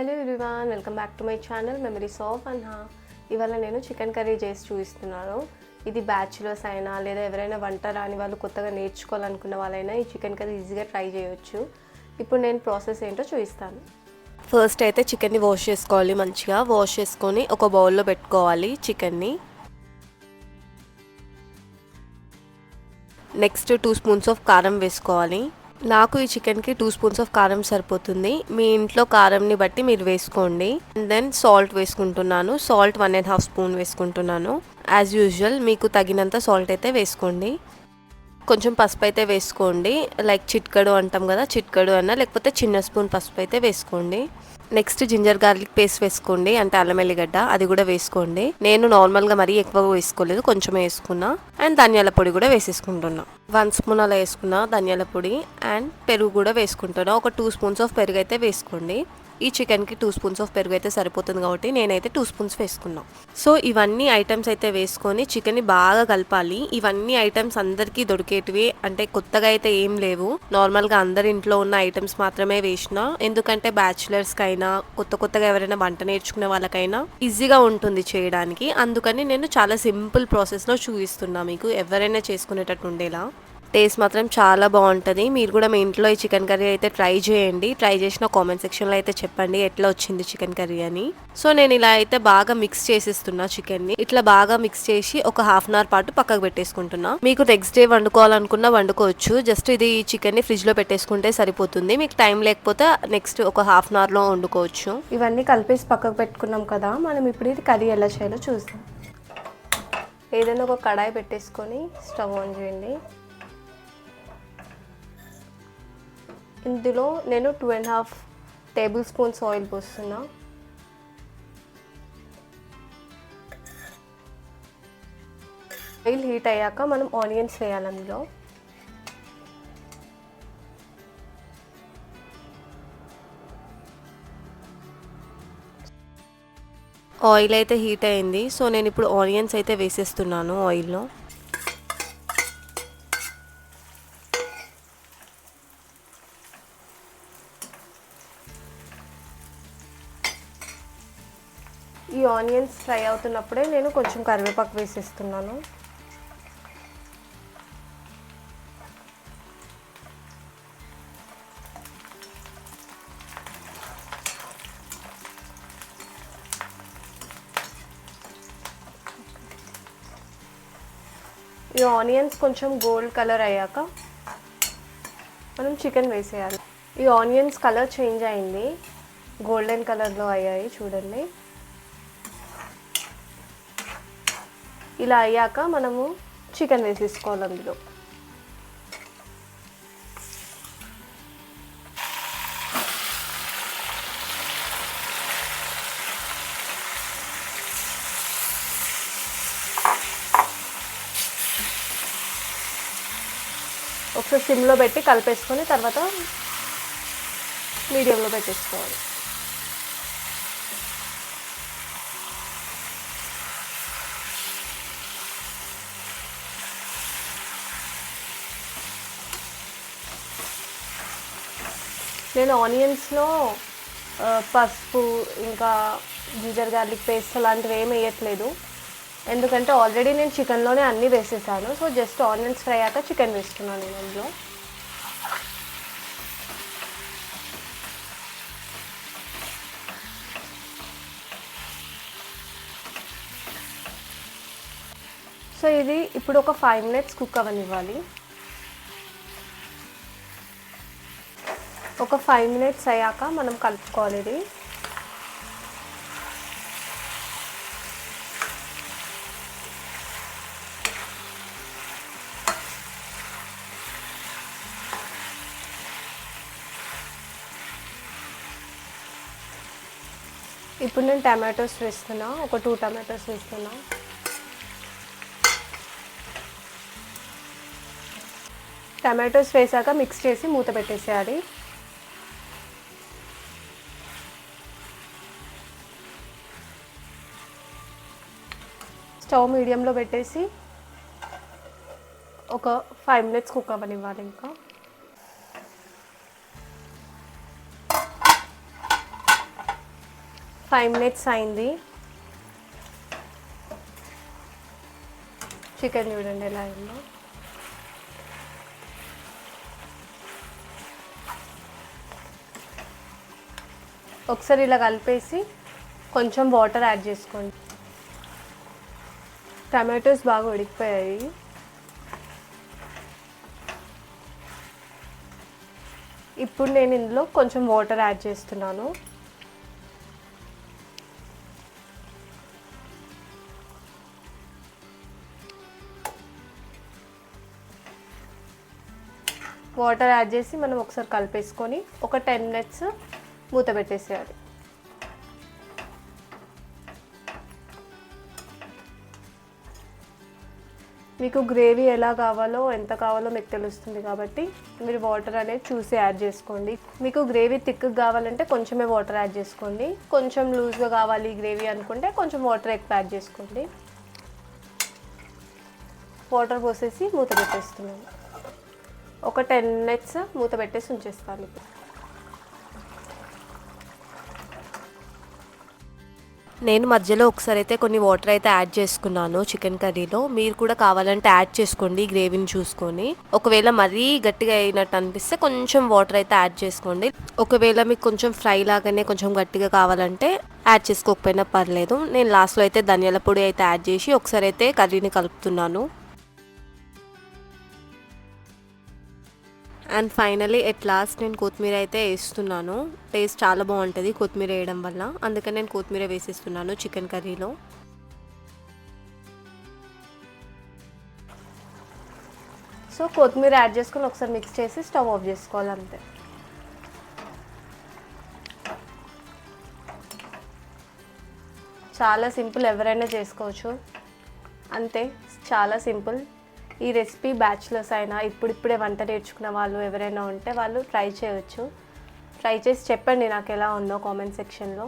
Hello everyone welcome back to my channel memories of Anha ఇవాళ నేను chicken curry చేసి చూపిస్తున్నాను ఇది బ్యాచులర్స్ అయినా లేదా ఎవరైనా వంట రాని వాళ్ళు కొత్తగా నేర్చుకోవాలనుకున్న వాళ్ళైనా ఈ చికెన్ కర్రీ ఈజీగా ట్రై చేయొచ్చు. ఇప్పుడు నేను ప్రాసెస్ ఏంటో చూపిస్తాను. ఫస్ట్ అయితే చికెన్ని వాష్ చేసుకోవాలి మంచిగా. వాష్ చేసుకొని ఒక బౌల్లో పెట్టుకోవాలి చికెన్ని నెక్స్ట్ టూ స్పూన్స్ ఆఫ్ కారం వేసుకోవాలి. నాకు ఈ చికెన్కి టూ స్పూన్స్ ఆఫ్ కారం సరిపోతుంది. మీ ఇంట్లో కారంని బట్టి మీరు వేసుకోండి. అండ్ దెన్ సాల్ట్ వేసుకుంటున్నాను. Salt one and half spoon వేసుకుంటున్నాను. యాజ్ యూజువల్ మీకు తగినంత సాల్ట్ అయితే వేసుకోండి. కొంచెం పసుపు అయితే వేసుకోండి. లైక్ చిట్కడు అంటాం కదా చిట్కడు అన్న లేకపోతే చిన్న స్పూన్ పసుపు అయితే వేసుకోండి. నెక్స్ట్ జింజర్ గార్లిక్ పేస్ట్ వేసుకోండి అంటే అల్లం ఎల్లిగడ్డ అది కూడా వేసుకోండి. నేను నార్మల్గా మరీ ఎక్కువ వేసుకోలేదు కొంచెం వేసుకున్నా. అండ్ ధనియాల పొడి కూడా వేసేసుకుంటున్నా. వన్ స్పూన్ అలా వేసుకున్నా ధనియాల పొడి అండ్ పెరుగు కూడా వేసుకుంటున్నా. ఒక టూ స్పూన్స్ ఆఫ్ పెరుగు అయితే వేసుకోండి. ఈ చికెన్కి టూ స్పూన్స్ ఆఫ్ పెరుగు అయితే సరిపోతుంది కాబట్టి నేనైతే టూ స్పూన్స్ వేసుకున్నాను సో ఇవన్నీ ఐటమ్స్ అయితే వేసుకొని చికెన్ని బాగా కలపాలి. ఇవన్నీ ఐటమ్స్ అందరికీ దొరికేటివి అంటే కొత్తగా అయితే ఏం లేవు. నార్మల్గా అందరి ఇంట్లో ఉన్న ఐటమ్స్ మాత్రమే వేసిన ఎందుకంటే బ్యాచులర్స్కి అయినా కొత్త కొత్తగా ఎవరైనా వంట నేర్చుకునే వాళ్ళకైనా ఈజీగా ఉంటుంది చేయడానికి. అందుకని నేను చాలా సింపుల్ ప్రాసెస్లో చూపిస్తున్నా మీకు ఎవరైనా చేసుకునేటట్టు ఉండేలా. టేస్ట్ మాత్రం చాలా బాగుంటుంది. మీరు కూడా మీ ఇంట్లో ఈ చికెన్ కర్రీ అయితే ట్రై చేయండి. ట్రై చేసిన కామెంట్ సెక్షన్లో అయితే చెప్పండి ఎట్లా వచ్చింది చికెన్ కర్రీ అని. సో నేను ఇలా అయితే బాగా మిక్స్ చేసేస్తున్నా చికెన్ని. ఇట్లా బాగా మిక్స్ చేసి ఒక హాఫ్ అన్ అవర్ పాటు పక్కకు పెట్టేసుకుంటున్నా. మీకు నెక్స్ట్ డే వండుకోవాలనుకున్నా వండుకోవచ్చు. జస్ట్ ఇది చికెన్ని ఫ్రిడ్జ్లో పెట్టేసుకుంటే సరిపోతుంది. మీకు టైం లేకపోతే నెక్స్ట్ ఒక హాఫ్ అన్ అవర్లో వండుకోవచ్చు. ఇవన్నీ కలిపేసి పక్కకు పెట్టుకున్నాం కదా మనం ఇప్పుడు ఇది కర్రీ ఎలా చేయాలో చూద్దాం. ఏదైనా ఒక కడాయి పెట్టేసుకొని స్టవ్ ఆన్ చేయండి. ఇందులో నేను two and half tablespoons oil పోస్తున్నా. Oil heat అయ్యాక మనం ఆనియన్స్ వేయాలి అందులో. ఆయిల్ అయితే హీట్ అయింది. సో నేను ఇప్పుడు ఆనియన్స్ అయితే వేసేస్తున్నాను ఆయిల్లో ఆనియన్స్ ఫ్రై అవుతున్నప్పుడే నేను కొంచెం కరివేపాకు వేసేస్తున్నాను. ఈ ఆనియన్స్ కొంచెం గోల్డ్ కలర్ అయ్యాక మనం చికెన్ వేసేయాలి. ఈ ఆనియన్స్ కలర్ చేంజ్ అయింది. గోల్డెన్ కలర్లో అయ్యాయి చూడండి. ఇలా అయ్యాక మనము చికెన్ వేసేసుకోవాలి అందులో. ఒకసారి సిమ్లో పెట్టి కలిపేసుకొని తర్వాత మీడియంలో పెట్టేసుకోవాలి. నేను ఆనియన్స్లో పసుపు ఇంకా జింజర్ గార్లిక్ పేస్ట్ అలాంటివి ఏమి వేయట్లేదు. ఎందుకంటే ఆల్రెడీ నేను చికెన్లోనే అన్నీ వేసేసాను. సో జస్ట్ ఆనియన్స్ ఫ్రై అయ్యాక చికెన్ వేస్తున్నాను నేను అందులో సో ఇది ఇప్పుడు ఒక ఫైవ్ మినిట్స్ కుక్ అవ్వనివ్వాలి ఒక ఫైవ్ మినిట్స్ అయ్యాక మనం కలుపుకోవాలి ఇది. ఇప్పుడు నేను టమాటోస్ వేస్తున్నా ఒక టూ టమాటోస్ వేస్తున్నా. టమాటోస్ వేసాక మిక్స్ చేసి మూత పెట్టేసేయాలి. స్టవ్ మీడియంలో పెట్టేసి ఒక ఫైవ్ మినిట్స్ కుక్ అవ్వనివ్వాలి ఇంకా. ఫైవ్ మినిట్స్ అయింది. చికెన్ చూడండి ఎలా అయిందో. ఒకసారి ఇలా కలిపేసి కొంచెం వాటర్ యాడ్ చేసుకోండి. టమాటోస్ బాగా ఉడికిపోయాయి. ఇప్పుడు నేను ఇందులో కొంచెం వాటర్ యాడ్ చేస్తున్నాను. వాటర్ యాడ్ చేసి మనం ఒకసారి కలిపేసుకొని ఒక టెన్ మినిట్స్ మూత పెట్టేసేయాలి. మీకు గ్రేవీ ఎలా కావాలో ఎంత కావాలో మీకు తెలుస్తుంది కాబట్టి మీరు వాటర్ అనేది చూసి యాడ్ చేసుకోండి. మీకు గ్రేవీ థిక్ కావాలంటే కొంచెమే వాటర్ యాడ్ చేసుకోండి. కొంచెం లూజ్గా కావాలి గ్రేవీ అనుకుంటే కొంచెం వాటర్ ఎక్కువ యాడ్ చేసుకోండి. వాటర్ పోసేసి మూత పెట్టేస్తున్నాను. ఒక టెన్ మినిట్స్ మూత పెట్టేసి ఉంచేస్తాను ఇప్పుడు. నేను మధ్యలో ఒకసారి అయితే కొన్ని వాటర్ అయితే యాడ్ చేసుకున్నాను చికెన్ కర్రీలో మీరు కూడా కావాలంటే యాడ్ చేసుకోండి గ్రేవీని చూసుకొని. ఒకవేళ మరీ గట్టిగా అయినట్టు అనిపిస్తే కొంచెం వాటర్ అయితే యాడ్ చేసుకోండి. ఒకవేళ మీకు కొంచెం ఫ్రై లాగానే కొంచెం గట్టిగా కావాలంటే యాడ్ చేసుకోకపోయినా పర్లేదు. నేను లాస్ట్లో అయితే ధనియాల పొడి అయితే యాడ్ చేసి ఒకసారి అయితే కర్రీని కలుపుతున్నాను. అండ్ ఫైనలీ ఎట్ లాస్ట్ నేను కొత్తిమీర అయితే వేస్తున్నాను. టేస్ట్ చాలా బాగుంటుంది కొత్తిమీర వేయడం వల్ల. అందుకని నేను కొత్తిమీర వేసేస్తున్నాను చికెన్ కర్రీలో. సో కొత్తిమీర యాడ్ చేసుకొని ఒకసారి మిక్స్ చేసి స్టవ్ ఆఫ్ చేసుకోవాలి అంతే. చాలా సింపుల్ ఎవరైనా చేసుకోవచ్చు. అంతే చాలా సింపుల్ ఈ రెసిపీ బ్యాచ్లర్స్ అయినా ఇప్పుడిప్పుడే వంట నేర్చుకున్న వాళ్ళు ఎవరైనా ఉంటే వాళ్ళు ట్రై చేయవచ్చు ట్రై చేసి చెప్పండి నాకు ఎలా ఉందో కామెంట్ సెక్షన్లో.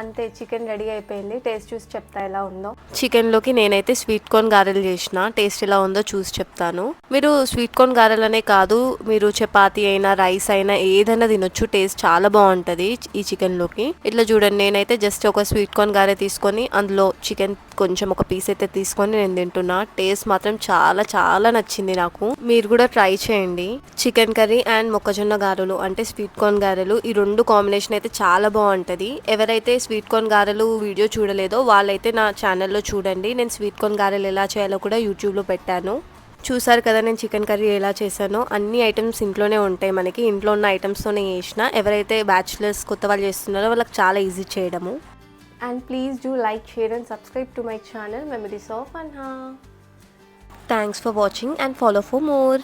అంతే చికెన్ రెడీ అయిపోయింది. టేస్ట్ చూసి చెప్తా ఎలా ఉందో. చికెన్లోకి నేనైతే స్వీట్ కార్న్ గారెలు చేసిన. టేస్ట్ ఎలా ఉందో చూసి చెప్తాను. మీరు స్వీట్ కార్న్ గారెలనే కాదు మీరు చపాతి అయినా రైస్ అయినా ఏదైనా తినొచ్చు. టేస్ట్ చాలా బాగుంటుంది ఈ చికెన్లోకి. ఇట్లా చూడండి నేనైతే జస్ట్ ఒక స్వీట్ కార్న్ గారె తీసుకొని అందులో చికెన్ కొంచెం ఒక పీస్ అయితే తీసుకొని నేను తింటున్నా. టేస్ట్ మాత్రం చాలా చాలా నచ్చింది నాకు. మీరు కూడా ట్రై చేయండి. చికెన్ కర్రీ అండ్ మొక్కజొన్న గారెలు అంటే స్వీట్ కార్న్ గారెలు ఈ రెండు కాంబినేషన్ అయితే చాలా బాగుంటుంది. ఎవరైతే స్వీట్ కార్న్ గారెలు వీడియో చూడలేదో వాళ్ళైతే నా ఛానల్లో చూడండి. నేను స్వీట్ కార్న్ గారెలు ఎలా చేయాలో కూడా యూట్యూబ్లో పెట్టాను. చూసారు కదా నేను చికెన్ కర్రీ ఎలా చేశానో? అన్ని ఐటమ్స్ ఇంట్లోనే ఉంటాయి మనకి. ఇంట్లో ఉన్న ఐటమ్స్తోనే చేసిన ఎవరైతే బ్యాచులర్స్ కొత్త వాళ్ళు చేస్తున్నారో వాళ్ళకి చాలా ఈజీ చేయడము. And please do like share and subscribe to my channel memories of Anha thanks for watching and follow for more